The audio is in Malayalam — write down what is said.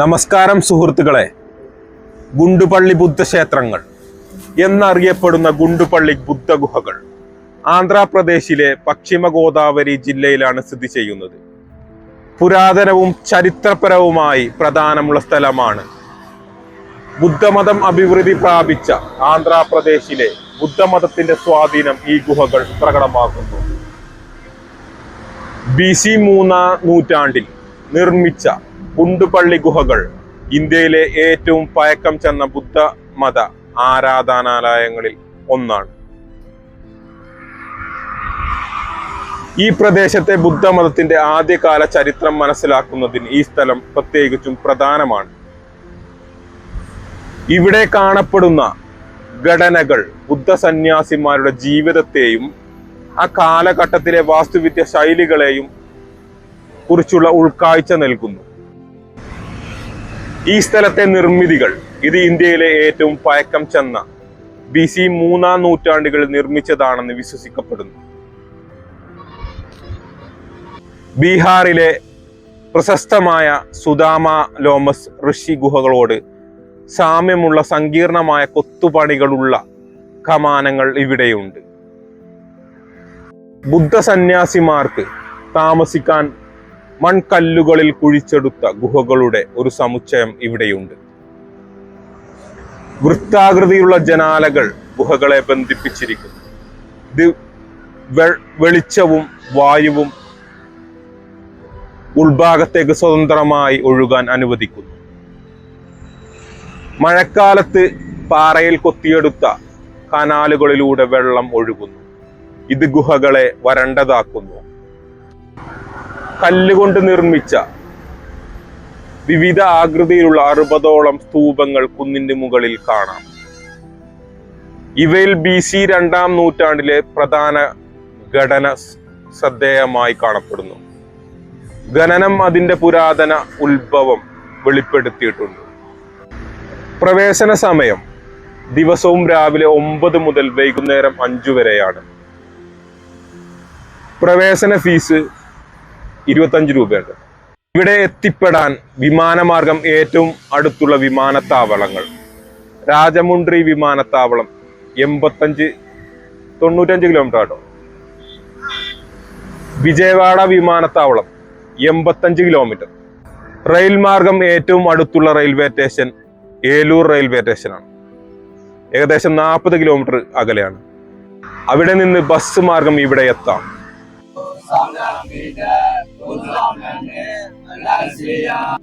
നമസ്കാരം സുഹൃത്തുക്കളെ. ഗുണ്ടുപള്ളി ബുദ്ധക്ഷേത്രങ്ങൾ എന്നറിയപ്പെടുന്ന ഗുണ്ടുപള്ളി ബുദ്ധഗുഹകൾ ആന്ധ്രാപ്രദേശിലെ പശ്ചിമ ഗോദാവരി ജില്ലയിലാണ് സ്ഥിതി ചെയ്യുന്നത്. പുരാതനവും ചരിത്രപരവുമായി പ്രധാനമുള്ള സ്ഥലമാണ്. ബുദ്ധമതം അഭിവൃദ്ധി പ്രാപിച്ച ആന്ധ്രാപ്രദേശിലെ ബുദ്ധമതത്തിന്റെ സ്വാധീനം ഈ ഗുഹകൾ പ്രകടമാക്കുന്നു. ബി സി മൂന്നാം നൂറ്റാണ്ടിൽ നിർമ്മിച്ച കുണ്ടുപള്ളി ഗുഹകൾ ഇന്ത്യയിലെ ഏറ്റവും പഴക്കം ചെന്ന ബുദ്ധ മത ആരാധനാലയങ്ങളിൽ ഒന്നാണ്. ഈ പ്രദേശത്തെ ബുദ്ധമതത്തിന്റെ ആദ്യകാല ചരിത്രം മനസ്സിലാക്കുന്നതിന് ഈ സ്ഥലം പ്രത്യേകിച്ചും പ്രധാനമാണ്. ഇവിടെ കാണപ്പെടുന്ന ഘടനകൾ ബുദ്ധ സന്യാസിമാരുടെ ജീവിതത്തെയും ആ കാലഘട്ടത്തിലെ വാസ്തുവിദ്യ ശൈലികളെയും കുറിച്ചുള്ള ഉൾക്കാഴ്ച നൽകുന്നു. ഈ സ്ഥലത്തെ നിർമ്മിതികൾ ഇത് ഇന്ത്യയിലെ ഏറ്റവും പഴക്കം ചെന്ന ബി സി മൂന്നാം നൂറ്റാണ്ടുകളിൽ നിർമ്മിച്ചതാണെന്ന് വിശ്വസിക്കപ്പെടുന്നു. ബീഹാറിലെ പ്രശസ്തമായ സുദാമ ലോമസ് ഋഷി ഗുഹകളോട് സാമ്യമുള്ള സങ്കീർണമായ കൊത്തുപണികളുള്ള കമാനങ്ങൾ ഇവിടെയുണ്ട്. ബുദ്ധ സന്യാസിമാർക്ക് താമസിക്കാൻ മൺകല്ലുകളിൽ കുഴിച്ചെടുത്ത ഗുഹകളുടെ ഒരു സമുച്ചയം ഇവിടെയുണ്ട്. വൃത്താകൃതിയുള്ള ജനാലകൾ ഗുഹകളെ ബന്ധിപ്പിച്ചിരിക്കുന്നു. ഇത് വെളിച്ചവും വായുവും ഉൾഭാഗത്തേക്ക് സ്വതന്ത്രമായി ഒഴുകാൻ അനുവദിക്കുന്നു. മഴക്കാലത്ത് പാറയിൽ കൊത്തിയെടുത്ത കനാലുകളിലൂടെ വെള്ളം ഒഴുകുന്നു. ഇത് ഗുഹകളെ വരണ്ടതാക്കുന്നു. കല്ലുകൊണ്ട് നിർമ്മിച്ച വിവിധ ആകൃതിയിലുള്ള അറുപതോളം സ്തൂപങ്ങൾ കുന്നിന്റെ മുകളിൽ കാണാം. ഇവയിൽ ബി സി രണ്ടാം നൂറ്റാണ്ടിലെ പ്രധാന ഘടന ശ്രദ്ധേയമായി കാണപ്പെടുന്നു. ഖനനം അതിന്റെ പുരാതന ഉത്ഭവം വെളിപ്പെടുത്തിയിട്ടുണ്ട്. പ്രവേശന സമയം ദിവസവും രാവിലെ ഒമ്പത് മുതൽ വൈകുന്നേരം അഞ്ചു വരെയാണ്. പ്രവേശന ഫീസ് ഇരുപത്തഞ്ച് രൂപയുണ്ട്. ഇവിടെ എത്തിപ്പെടാൻ വിമാനമാർഗം ഏറ്റവും അടുത്തുള്ള വിമാനത്താവളങ്ങൾ. രാജമുണ്ട്രി വിമാനത്താവളം എൺപത്തഞ്ച് തൊണ്ണൂറ്റഞ്ച് കിലോമീറ്റർ ആട്ടോ. വിജയവാഡ വിമാനത്താവളം എൺപത്തഞ്ച് കിലോമീറ്റർ റെയിൽ മാർഗം ഏറ്റവും അടുത്തുള്ള റെയിൽവേ സ്റ്റേഷൻ ഏലൂർ റെയിൽവേ സ്റ്റേഷനാണ് ഏകദേശം നാൽപ്പത് കിലോമീറ്റർ അകലെയാണ്. അവിടെ നിന്ന് ബസ് മാർഗം ഇവിടെ എത്താം. ဘုဇောင်းနဲ့အလတ်စီယာ